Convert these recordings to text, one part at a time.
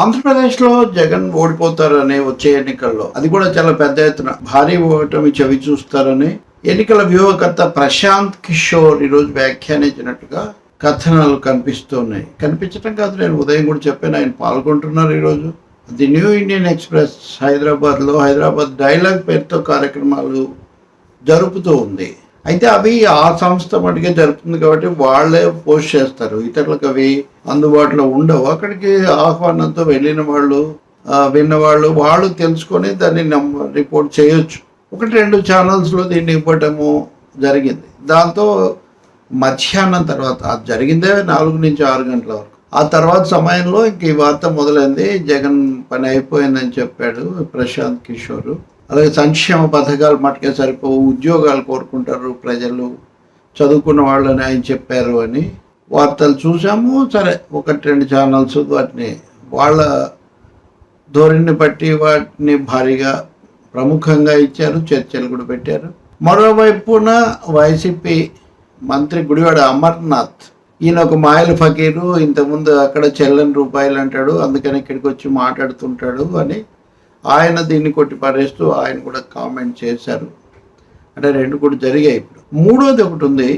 ఆంధ్రప్రదేశ్లో జగన్ ఓడిపోతారని వచ్చే ఎన్నికల్లో అది కూడా చాలా పెద్ద ఎత్తున భారీ ఓటమి చవి చూస్తారని ఎన్నికల వ్యూహకర్త ప్రశాంత్ కిషోర్ ఈరోజు వ్యాఖ్యానించినట్టుగా కథనాలు కనిపిస్తున్నాయి. కనిపించడం కాదు నేను ఉదయం కూడా చెప్పాను ఆయన పాల్గొంటున్నారు ఈరోజు. ది న్యూ ఇండియన్ ఎక్స్ప్రెస్ హైదరాబాద్లో హైదరాబాద్ డైలాగ్ పేరుతో కార్యక్రమాలు జరుపుతూ ఉంది. అయితే అవి ఆ సంస్థ మటుకే జరుపుతుంది కాబట్టి వాళ్ళే పోస్ట్ చేస్తారు. ఇతరులకు అవి అందుబాటులో ఉండవు. అక్కడికి ఆహ్వానంతో వెళ్ళిన వాళ్ళు విన్నవాళ్ళు వాళ్ళు తెలుసుకొని దాన్ని రిపోర్ట్ చేయొచ్చు. ఒకటి రెండు ఛానల్స్లో దీన్ని ఇవ్వటము జరిగింది. దాంతో మధ్యాహ్నం తర్వాత అది జరిగిందే నాలుగు నుంచి ఆరు గంటల వరకు. ఆ తర్వాత సమయంలో ఇంక ఈ వార్త మొదలైంది. జగన్ పని అయిపోయిందని చెప్పాడు ప్రశాంత్ కిషోర్. అలాగే సంక్షేమ పథకాలు మటుకే సరిపోవు ఉద్యోగాలు కోరుకుంటారు ప్రజలు చదువుకున్న వాళ్ళని ఆయన చెప్పారు అని వార్తలు చూసాము. సరే ఒకటి రెండు ఛానల్స్ వాటిని వాళ్ళ ధోరణిని బట్టి వాటిని భారీగా ప్రముఖంగా ఇచ్చారు చర్చలు కూడా పెట్టారు. మరోవైపున వైసీపీ మంత్రి గుడివాడ అమర్నాథ్ ఈయన ఒక మాయల ఫకీరు ఇంతకుముందు అక్కడ చెల్లని రూపాయలు అంటాడు అందుకని ఇక్కడికి వచ్చి మాట్లాడుతుంటాడు అని ఆయన దీన్ని కొట్టి పారేస్తూ ఆయన కూడా కామెంట్ చేశారు. అంటే రెండు కూడా జరిగాయి ఇప్పుడు. మూడోది ఒకటి ఉంది.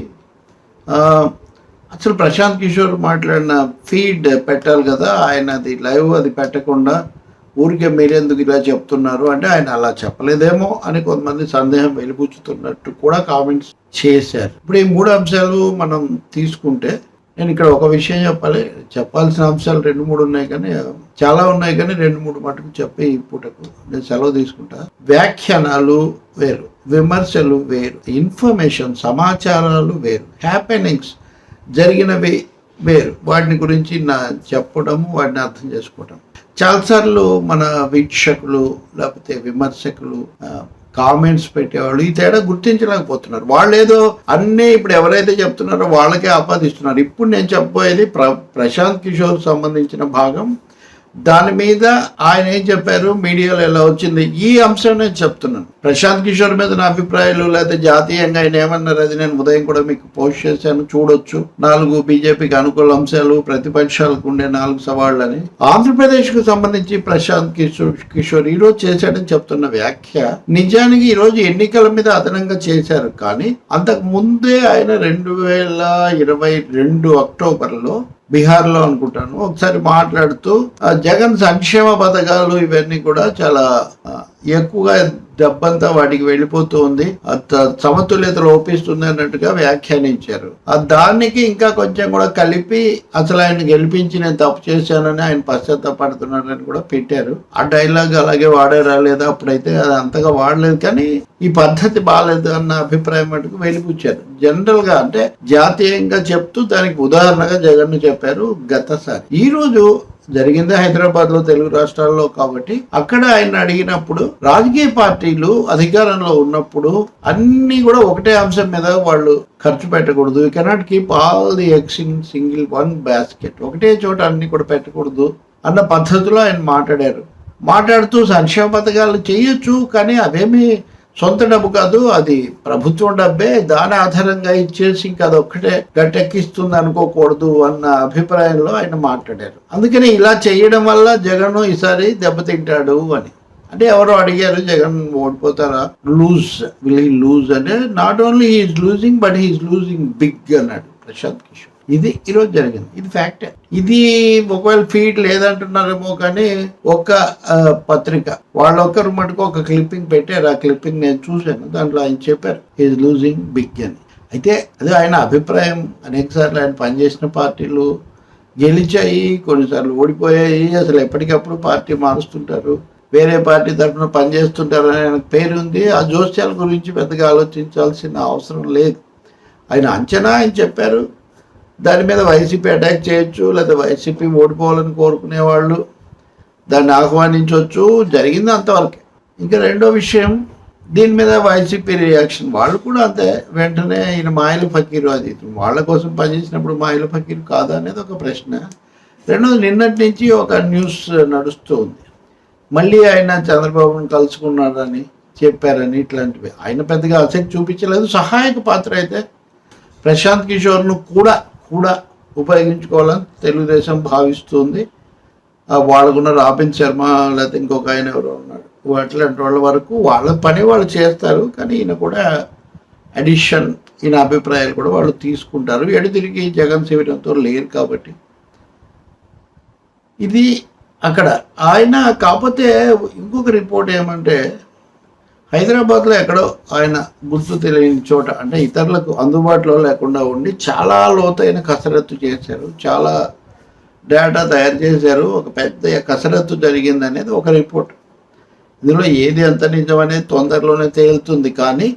అసలు ప్రశాంత్ కిషోర్ మాట్లాడిన ఫీడ్ పెట్టాలి కదా ఆయన అది లైవ్ అది పెట్టకుండా ఊరికే మీరెందుకు ఇలా చెప్తున్నారు? అంటే ఆయన అలా చెప్పలేదేమో అని కొంతమంది సందేహం వెలిపుచ్చుతున్నట్టు కూడా కామెంట్స్ చేశారు. ఇప్పుడు ఈ మూడు అంశాలు మనం తీసుకుంటే నేను ఇక్కడ ఒక విషయం చెప్పాలి. చెప్పాల్సిన అంశాలు రెండు మూడు ఉన్నాయి కానీ చాలా ఉన్నాయి కానీ రెండు మూడు మటుకు చెప్పి ఈ పూటకు నేను సెలవు తీసుకుంటా. వ్యాఖ్యానాలు వేరు విమర్శలు వేరు ఇన్ఫర్మేషన్ సమాచారాలు వేరు హ్యాపెనింగ్స్ జరిగినవి వేరు. వాటిని గురించి నా చెప్పడము వాటిని అర్థం చేసుకోవడం. చాలాసార్లు మన వీక్షకులు లేకపోతే విమర్శకులు కామెంట్స్ పెట్టేవాళ్ళు. ఈ తేడా గుర్తించలేకపోతున్నారు. వాళ్ళు ఏదో అన్నీ ఇప్పుడు ఎవరైతే చెప్తున్నారో వాళ్ళకే ఆపాదిస్తున్నారు. ఇప్పుడు నేను చెప్పబోయేది ప్ర ప్రశాంత్ కిషోర్ సంబంధించిన భాగం దాని మీద ఆయన ఏం చెప్పారు? మీడియాలో ఎలా వచ్చింది? ఈ అంశం నేను చెప్తున్నాను. ప్రశాంత్ కిషోర్ మీద నా అభిప్రాయాలు లేకపోతే జాతీయంగా ఆయన ఏమన్నారు? అది నేను ఉదయం కూడా మీకు పోస్ట్ చేశాను. చూడొచ్చు. నాలుగు బీజేపీకి అనుకూల అంశాలు ప్రతిపక్షాలకు ఉండే నాలుగు సవాళ్ళని. ఆంధ్రప్రదేశ్కు సంబంధించి ప్రశాంత్ కిషోర్ కిషోర్ ఈ రోజు చేశాడని చెప్తున్న వ్యాఖ్య నిజానికి ఈరోజు ఎన్నికల మీద అదనంగా చేశారు. కానీ అంతకు ముందే ఆయన రెండు వేల ఇరవై రెండు అక్టోబర్లో బీహార్లో అనుకుంటాను. ఒకసారి మాట్లాడుతూ ఆ, జగన్ సంక్షేమ పథకాలు ఇవన్నీ కూడా చాలా ఎక్కువగా డబ్బంతా వాటికి వెళ్ళిపోతూ ఉంది సమతుల్యత లోపిస్తుంది అన్నట్టుగా వ్యాఖ్యానించారు. ఆ దానికి ఇంకా కొంచెం కూడా కలిపి అసలు ఆయన గెలిపించి నేను తప్పు చేశానని ఆయన పశ్చాత్తాపడుతున్నారని కూడా పెట్టారు. ఆ డైలాగ్ అలాగే వాడారా లేదా అప్పుడైతే అది అంతగా వాడలేదు కానీ ఈ పద్ధతి బాగాలేదు అన్న అభిప్రాయం మటుకు వెలిపుచ్చారు జనరల్గా అంటే జాతీయంగా చెప్తూ దానికి ఉదాహరణగా జగన్ చెప్పారు గతసారి. ఈ రోజు జరిగింది హైదరాబాద్లో తెలుగు రాష్ట్రాల్లో కాబట్టి అక్కడ ఆయన అడిగినప్పుడు రాజకీయ పార్టీలు అధికారంలో ఉన్నప్పుడు అన్ని కూడా ఒకటే అంశం మీద వాళ్ళు ఖర్చు పెట్టకూడదు. You cannot keep all the eggs in single one basket ఒకటే చోట అన్ని కూడా పెట్టకూడదు అన్న పద్ధతిలో ఆయన మాట్లాడారు. మాట్లాడుతూ సంక్షేమ పథకాలు చేయొచ్చు కానీ అవేమీ సొంత డబ్బు కాదు అది ప్రభుత్వం డబ్బే దాని ఆధారంగా ఇచ్చేసి ఇంకా అది ఒక్కటే గట్టెక్కిస్తుంది అనుకోకూడదు అన్న అభిప్రాయంలో ఆయన మాట్లాడారు. అందుకని ఇలా చేయడం వల్ల జగన్ ఈసారి దెబ్బతింటాడు అని. అంటే ఎవరో అడిగారు జగన్ ఓడిపోతారా? లూజ్ విల్ హీ లూజ్ అంటే not only he is losing but he is losing big అన్నాడు ప్రశాంత్ కిషోర్. ఇది ఈరోజు జరిగింది. ఇది ఫ్యాక్ట్ ఇది ఒకవేళ ఫీడ్ లేదంటున్నారేమో కానీ ఒక పత్రిక. వాళ్ళొక్కరు మటుకు ఒక క్లిప్పింగ్ పెట్టారు. ఆ క్లిప్పింగ్ నేను చూశాను. దాంట్లో ఆయన చెప్పారు ఈజ్ లూజింగ్ బిగ్ అని అయితే అది ఆయన అభిప్రాయం. అనేకసార్లు ఆయన పనిచేసిన పార్టీలు గెలిచాయి కొన్నిసార్లు ఓడిపోయాయి. అసలు ఎప్పటికప్పుడు పార్టీ మారుస్తుంటారు. వేరే పార్టీ తరఫున పనిచేస్తుంటారు అని ఆయనకు పేరు ఉంది. ఆ జోస్యాల గురించి పెద్దగా ఆలోచించాల్సిన అవసరం లేదు. ఆయన అంచనా ఆయన చెప్పారు. దాని మీద వైసీపీ అటాక్ చేయొచ్చు లేదా వైసీపీ ఓడిపోవాలని కోరుకునే వాళ్ళు దాన్ని ఆహ్వానించవచ్చు జరిగింది అంతవరకే. ఇంకా రెండో విషయం దీని మీద వైసీపీ రియాక్షన్ వాళ్ళు కూడా అంతే వెంటనే ఈయన మాయల ఫకీరు అది. వాళ్ళ కోసం పనిచేసినప్పుడు మాయల ఫకీరు కాదా అనేది ఒక ప్రశ్న. రెండోది నిన్నటి నుంచి ఒక న్యూస్ నడుస్తూ ఉంది. మళ్ళీ ఆయన చంద్రబాబును కలుసుకున్నాడని చెప్పారని ఇట్లాంటివి. ఆయన పెద్దగా ఆసక్తి చూపించలేదు. సహాయక పాత్ర అయితే ప్రశాంత్ కిషోర్ను కూడా కూడా ఉపయోగించుకోవాలని తెలుగుదేశం భావిస్తుంది. వాళ్ళకున్న రాబిన్ శర్మ లేకపోతే ఇంకొక ఆయన ఎవరో ఉన్నాడు. అట్లాంటి వాళ్ళ వరకు వాళ్ళ పని వాళ్ళు చేస్తారు కానీ ఈయన కూడా అడిషన్ ఈయన అభిప్రాయాలు కూడా వాళ్ళు తీసుకుంటారు. ఎడు తిరిగి జగన్ శిబిరంతో లేరు కాబట్టి. ఇది అక్కడ. ఆయన కాకపోతే ఇంకొక రిపోర్ట్ ఏమంటే హైదరాబాద్లో ఎక్కడో ఆయన గుర్తు తెలియని చోట అంటే ఇతరులకు అందుబాటులో లేకుండా ఉండి చాలా లోతైన కసరత్తు చేశారు. చాలా డేటా తయారు చేశారు. ఒక పెద్ద కసరత్తు జరిగింది అనేది ఒక రిపోర్ట్ ఇందులో ఏది ఎంత నిజం అనేది తొందరలోనే తేలుతుంది. కానీ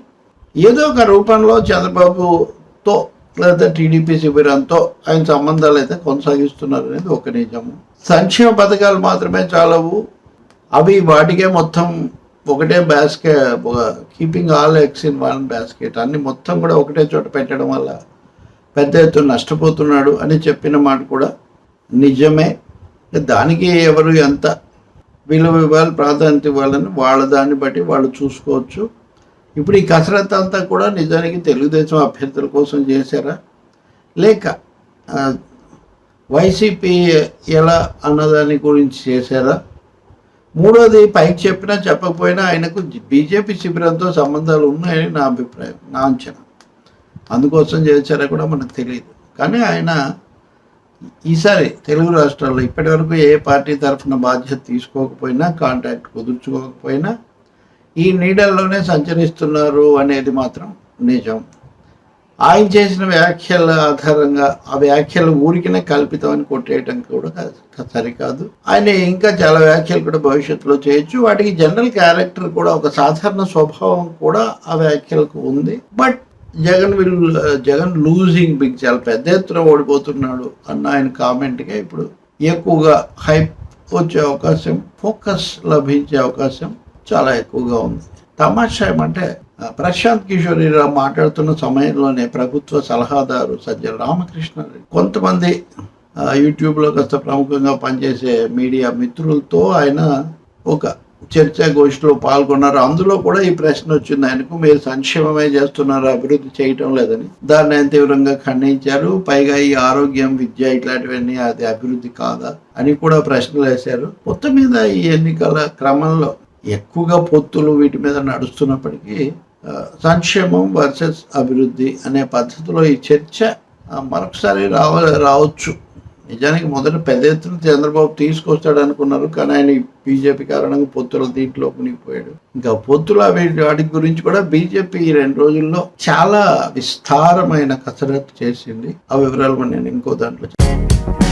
ఏదో ఒక రూపంలో చంద్రబాబుతో లేదా టీడీపీ శిబిరంతో ఆయన సంబంధాలు అయితే కొనసాగిస్తున్నారు అనేది ఒక నిజము. సంక్షేమ పథకాలు మాత్రమే చాలవు. అవి వాటికే మొత్తం ఒకటే basket keeping all eggs in one basket అన్ని మొత్తం కూడా ఒకటే చోట పెట్టడం వల్ల పెద్ద ఎత్తున నష్టపోతున్నాడు అని చెప్పిన మాట కూడా నిజమే. దానికి ఎవరు ఎంత విలువ ఇవ్వాలి ప్రాధాన్యత ఇవ్వాలని వాళ్ళ దాన్ని బట్టి వాళ్ళు చూసుకోవచ్చు. ఇప్పుడు ఈ కసరత్ అంతా కూడా నిజానికి తెలుగుదేశం అభ్యర్థుల కోసం చేశారా? లేక వైసీపీ ఎలా అన్నదాని గురించి చేశారా? మూడోది పైకి చెప్పినా చెప్పకపోయినా ఆయనకు బీజేపీ శిబిరంతో సంబంధాలు ఉన్నాయని నా అభిప్రాయం నా అంచనా. అందుకోసం చేశారా కూడా మనకు తెలియదు. కానీ ఆయన ఈసారి తెలుగు రాష్ట్రాల్లో ఇప్పటివరకు ఏ పార్టీ తరఫున బాధ్యత తీసుకోకపోయినా కాంటాక్ట్ కుదుర్చుకోకపోయినా ఈ నీడల్లోనే సంచరిస్తున్నారు అనేది మాత్రం నిజం. ఆయన చేసిన వ్యాఖ్యల ఆధారంగా ఆ వ్యాఖ్యలు ఊరికినే కల్పితం అని కొట్టేయటం కూడా సరికాదు. ఆయన ఇంకా చాలా వ్యాఖ్యలు కూడా భవిష్యత్తులో చేయొచ్చు. వాటికి జనరల్ క్యారెక్టర్ కూడా ఒక సాధారణ స్వభావం కూడా ఆ వ్యాఖ్యలకు ఉంది. But Jagan will Jagan losing big చాలా పెద్ద ఎత్తున ఓడిపోతున్నాడు అన్న ఆయన కామెంట్గా ఇప్పుడు ఎక్కువగా హైప్ వచ్చే అవకాశం ఫోకస్ లభించే అవకాశం చాలా ఎక్కువగా ఉంది. తమాషా ఏమంటే ప్రశాంత్ కిషోర్ ఇలా మాట్లాడుతున్న సమయంలోనే ప్రభుత్వ సలహాదారు సజ్జల రామకృష్ణ కొంతమంది యూట్యూబ్లో కాస్త ప్రముఖంగా పనిచేసే మీడియా మిత్రులతో ఆయన ఒక చర్చా గోష్ఠిలో పాల్గొన్నారు. అందులో కూడా ఈ ప్రశ్న వచ్చింది. ఆయనకు మీరు సంక్షేమమే చేస్తున్నారు అభివృద్ధి చేయటం లేదని. దాన్ని ఆయన తీవ్రంగా ఖండించారు. పైగా ఈ ఆరోగ్యం విద్య ఇట్లాంటివన్నీ అది అభివృద్ధి కాదా అని కూడా ప్రశ్నలు వేశారు. మొత్తం మీద ఈ ఎన్నికల క్రమంలో ఎక్కువగా పొత్తులు వీటి మీద నడుస్తున్నప్పటికీ సంక్షేమం వర్సెస్ అభివృద్ధి అనే పద్ధతిలో ఈ చర్చ మరొకసారి రావ రావచ్చు. నిజానికి మొదట పెద్ద ఎత్తున చంద్రబాబు తీసుకొస్తాడు అనుకున్నారు కానీ ఆయన బీజేపీ కారణంగా పొత్తుల దీంట్లో మునిగిపోయాడు. ఇంకా పొత్తుల అవి వాటి గురించి కూడా బీజేపీ ఈ రెండు రోజుల్లో చాలా విస్తారమైన కసరత్తు చేసింది. ఆ వివరాలు నేను ఇంకో దాంట్లో చెప్పాను